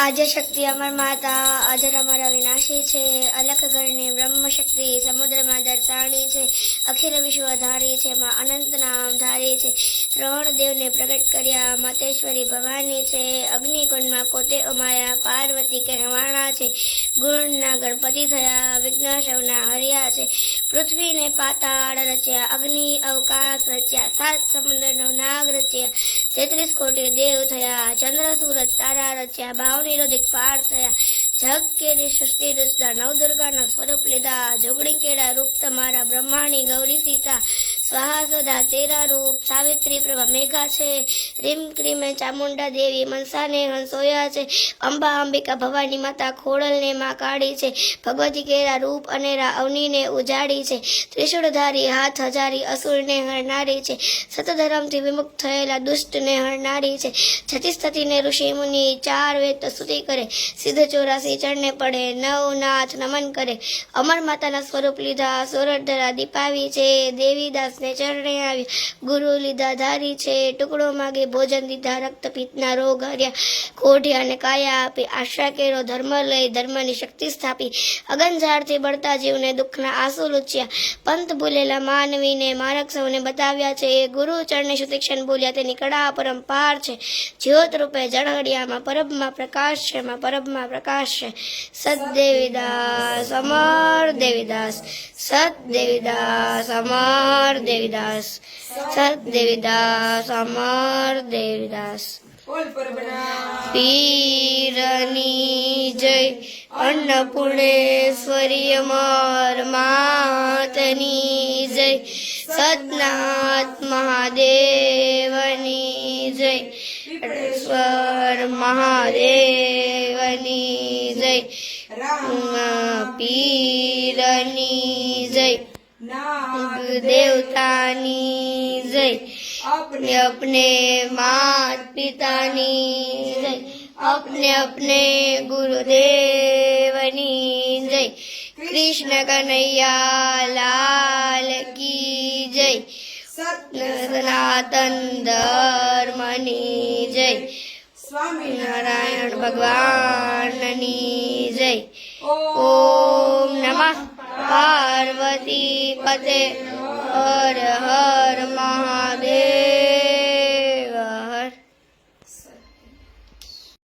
આજે શક્તિ અમર માતા અજર અમર અવિનાશી છે. અલખ ગણની બ્રહ્મ શક્તિ સમુદ્રમાં દર્શાણી છે. અખિલ વિશ્વ ધારી છે, માં અનંત નામ ધારી છે. ત્રણ દેવને પ્રગટ કર્યા, મતેશ્વરી ભવાની છે. અગ્નિકુંડમાં પોતે ઉમાયા પાર્વતી કહેવાણા છે. ગુણના ગણપતિ થયા, વિઘ્નશવના હર્યા છે. પૃથ્વીને પાતાળ રચ્યા, અગ્નિ અવકાશ રચ્યા, સાત સમુદ્રનો નાગ રચ્યા. તેત્રીસ કોટી દેવ થયા, ચંદ્ર, સૂરજ, તારા રચ્યા બાવની રોધિક પાર થયા જગ કેરી સૃષ્ટિ રચતા નવ દુર્ગાના સ્વરૂપ લીધા. જોગણી કેળા રૂપ તમારા બ્રહ્માણી ગૌરી સીતા, સ્વાહા સદા તેરા રૂપ, સાવિત્રી પ્રભા મેઘા છે. રીમ ક્રીમે ચામુંડા દેવી મનસાને હંસોયા છે. અંબા અંબિકા ભવાની માતા ખોડલને માં કાઢી છે. ભગવતી કેરા રૂપ અનેરા અવનીને ઉજાડી છે. ત્રિશુળધારી હાથ હજારી અસુરને હરનારી છે. સતધર્મથી વિમુક્ત થયેલા દુષ્ટને હરનારી છે. છતી સ્થતિને ઋષિ મુનિ ચાર વેદ સ્તુતિ કરે. સિદ્ધ ચોરાસી ચરણે પડે નવ નાથ નમન કરે. અમર માતાના સ્વરૂપ લીધા સોરઠધરા દીપાવી છે. દેવીદાસને ચરણે આવી, ગુરુ લીધા ધારી છે. ટુકડો માગે, ભોજન દીધા રક્ત પિત્તના રોગ હર્યા. કોઢ્યા અને કાયા આપી, આશા કેરો ધર્મ લઈ, ધર્મની શક્તિ સ્થાપી. અગનઝાડથી બળતા જીવને દુઃખના આંસુ લૂચ્યા. પંથ ભૂલેલા માનવીને મારક સૌને બતાવ્યા છે. ગુરુ ચરણે સુતિક્ષણ બોલ્યા તેની કળા પરંપાર છે. જ્યોત રૂપે જળહડિયામાં પરબમાં પ્રકાશ છે પરબમાં પ્રકાશ. છે. સદદેવીદાસ અમર દેવીદાસ સદદેવીદાસ અમર દેવીદાસ સદદેવીદાસ અમર દેવીદાસ પીરની જય અન્નપૂર્ણેશ્વરી અમર માતની જય. સતનાથ મહાદેવની જય. ઈશ્વર મહાદેવની જય રામ પીરની જય નાથ દેવતાની જય अपने अपने अपने मात पिता ની જય अपने अपने ગુરુદેવની જય કૃષ્ણ કનૈયા લાલ કી જય सत्य સનાતન ધર્મની જય. સ્વામિનારાયણ ભગવાનની જય. ઓમ નમઃ. પાર્વતી પતે. હર હર મહા